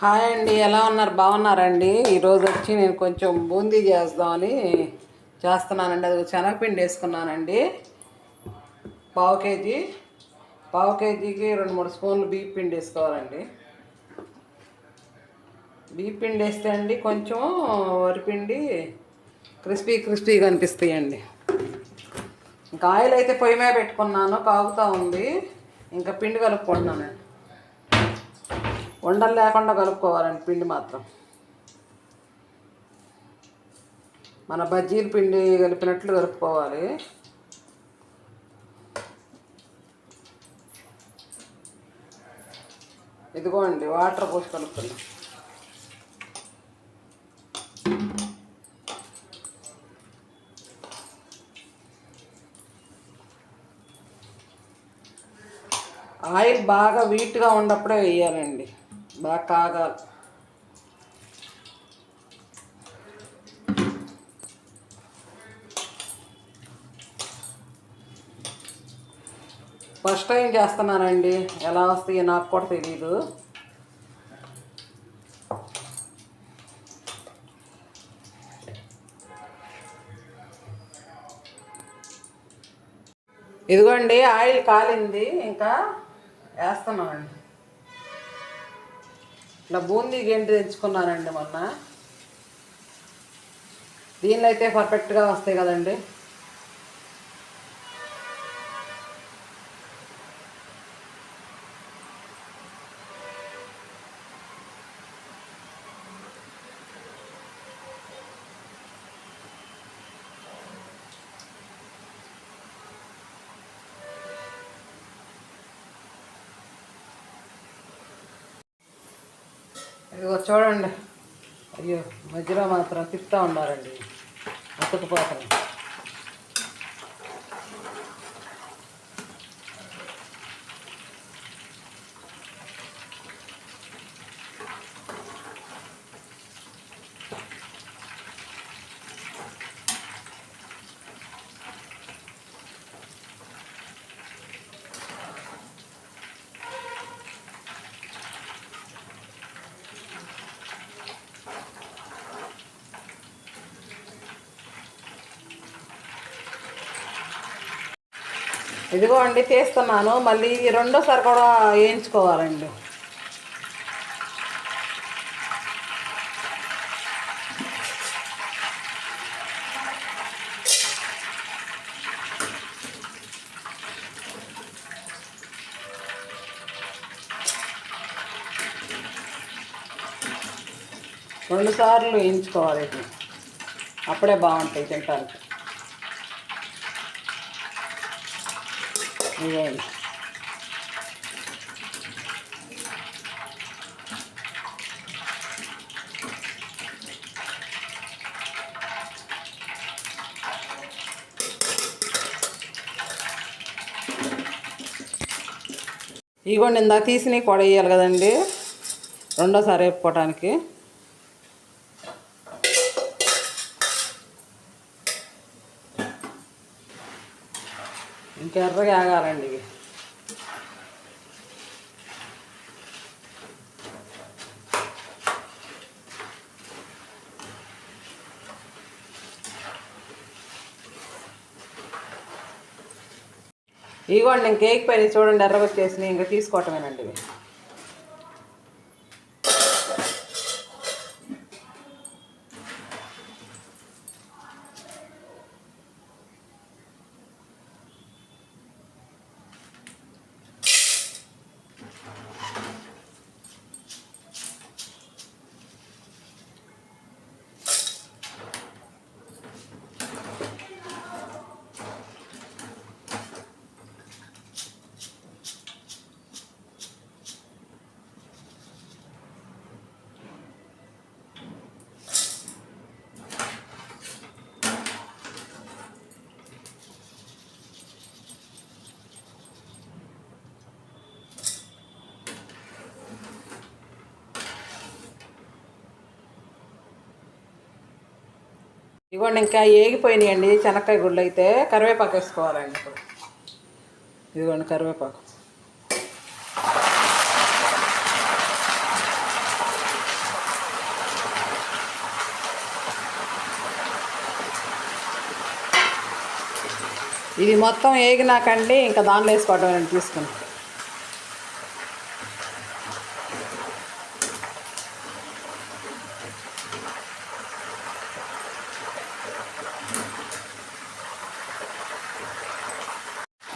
Hi అండి ఎలా ఉన్నారు? బాగున్నారండి? ఈరోజు వచ్చి నేను కొంచెం బూందీ చేద్దామని చేస్తున్నానండి. అది శనగపిండి వేసుకున్నానండి. పావు కేజీ పావు కేజీకి రెండు మూడు స్పూన్లు బియ్య పిండి వేసుకోవాలండి. బియ్య పిండి వేస్తే అండి కొంచెం వరిపిండి క్రిస్పీ క్రిస్పీగా అనిపిస్తాయండి. ఇంకా ఆయిల్ అయితే పొయ్యి మీద పెట్టుకున్నాను కాగుతూ ఉంది. ఇంకా పిండి కలుపుకుంటున్నాను ఉండలు లేకుండా కలుపుకోవాలండి పిండి మాత్రం. మన బజ్జీల పిండి కలిపినట్లు కలుపుకోవాలి. ఇదిగోండి వాటర్ పోసి కలుపుతున్నాం. ఆయిల్ బాగా వీట్గా ఉన్నప్పుడే వేయాలండి. బాగా కాగాలి ఫస్ట్ టైం చేస్తున్నానండి. ఎలా వస్తాయి నాకు కూడా తెలియదు ఇదిగోండి ఆయిల్ కాలింది. ఇంకా వేస్తున్నామండి. ఇట్లా బూందీ గెంటి తెచ్చుకున్నానండి మొన్న. దీనిలో అయితే పర్ఫెక్ట్గా వస్తాయి కదండి. ఇదిగో చూడండి. అయ్యో మధ్యలో మాత్రం తిప్పుతూ ఉన్నారండి అతుకుపోతాను ఇదిగో అండి తీస్తున్నాను. మళ్ళీ రెండోసారి కూడా వేయించుకోవాలండి. రెండు సార్లు వేయించుకోవాలి ఇది. అప్పుడే బాగుంటాయి తింటానికి ఇదేంటి ఇగోండి ఇందాక తీసినవి కూడా వేయాలి కదండి. రెండోసారి వేపుకోవటానికి. ఎర్రగా ఆగాలండి ఇవి. ఇగోండి కేక్ పైన చూడండి ఎర్రగా వచ్చేసినాయి ఇంకా తీసుకోవటమేనండి ఇవి. ఇవ్వండి ఇంకా ఏగిపోయినాయండి చెనక్కాయ గుళ్ళు అయితే. కరివేపాకు వేసుకోవాలండి ఇప్పుడు. ఇదిగోండి కరివేపాకు. ఇది మొత్తం ఏగినాకండి ఇంకా దాంట్లో వేసుకోవడం తీసుకుని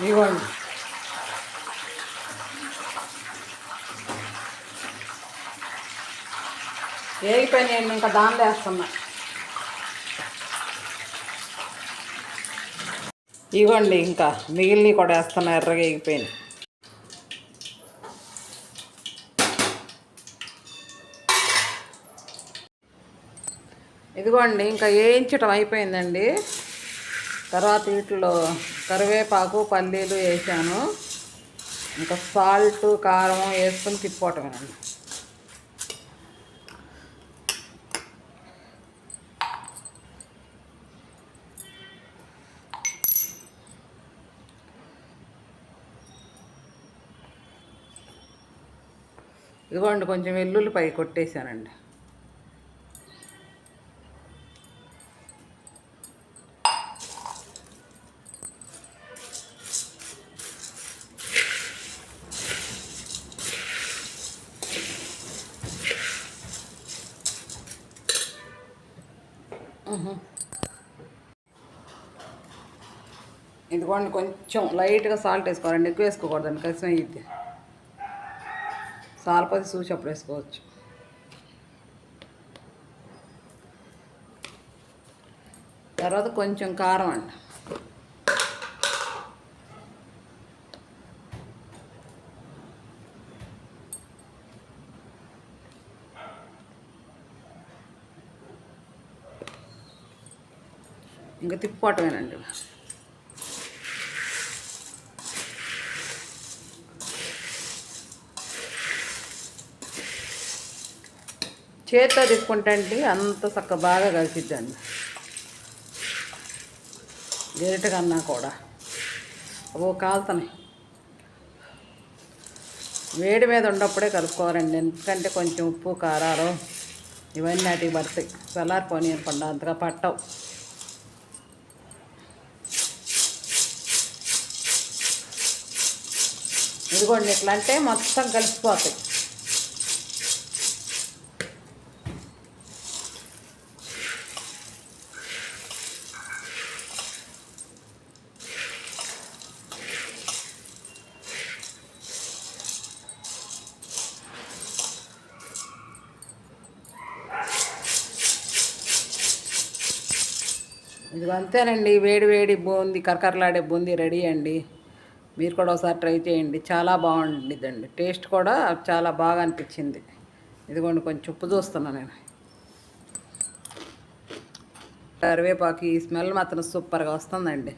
ఇవ్వండి. నేను ఇంకా దానిలో వేస్తున్నా. ఇవ్వండి ఇంకా మిగిలినవి కూడా వేస్తున్నా ఎర్రగా ఎగిపోయింది ఇదిగోండి ఇంకా వేయించటం అయిపోయిందండి. తర్వాత వీటిలో కరివేపాకు పల్లీలు వేసాను. ఇంకా సాల్ట్ కారం వేసుకొని తిప్పుకోవటమేనండి ఇదిగోండి కొంచెం వెల్లుల్లిపై కొట్టేశానండి. ఇదిగోండి కొంచెం లైట్గా సాల్ట్ వేసుకోవాలండి. ఎక్కువ వేసుకోకూడదండి కలిసి అయ్యిద్ది సాల్పది చూసి అప్పుడు వేసుకోవచ్చు. తర్వాత కొంచెం కారం అండి. ఇంకా తిప్పుకోవటమేనండి. చేత్తో తిప్పుకుంటే అంత చక్క బాగా కలిసిద్దండి. గరిట కన్నా కూడా. ఓ కాలుతున్నాయి వేడి మీద ఉన్నప్పుడే కలుపుకోవాలండి. ఎందుకంటే కొంచెం ఉప్పు కారాలు ఇవన్నీ వాటికి పడతాయి. పోనీ అనుకోండి అంతగా పట్టవు. ఇదిగోండి ఇట్లా అంటే మొత్తం కలిసిపోతాయి. ఇది అంతేనండి వేడి వేడి బూంది కరకరలాడే బూందీ రెడీ అండి. మీరు కూడా ఒకసారి ట్రై చేయండి. చాలా బాగుండిద్దండి టేస్ట్ కూడా చాలా బాగా అనిపించింది. ఇదిగోండి కొంచెం ఉప్పు చూస్తున్నా నేను. కరివేపాకు ఈ స్మెల్ మాత్రం సూపర్గా వస్తుందండి.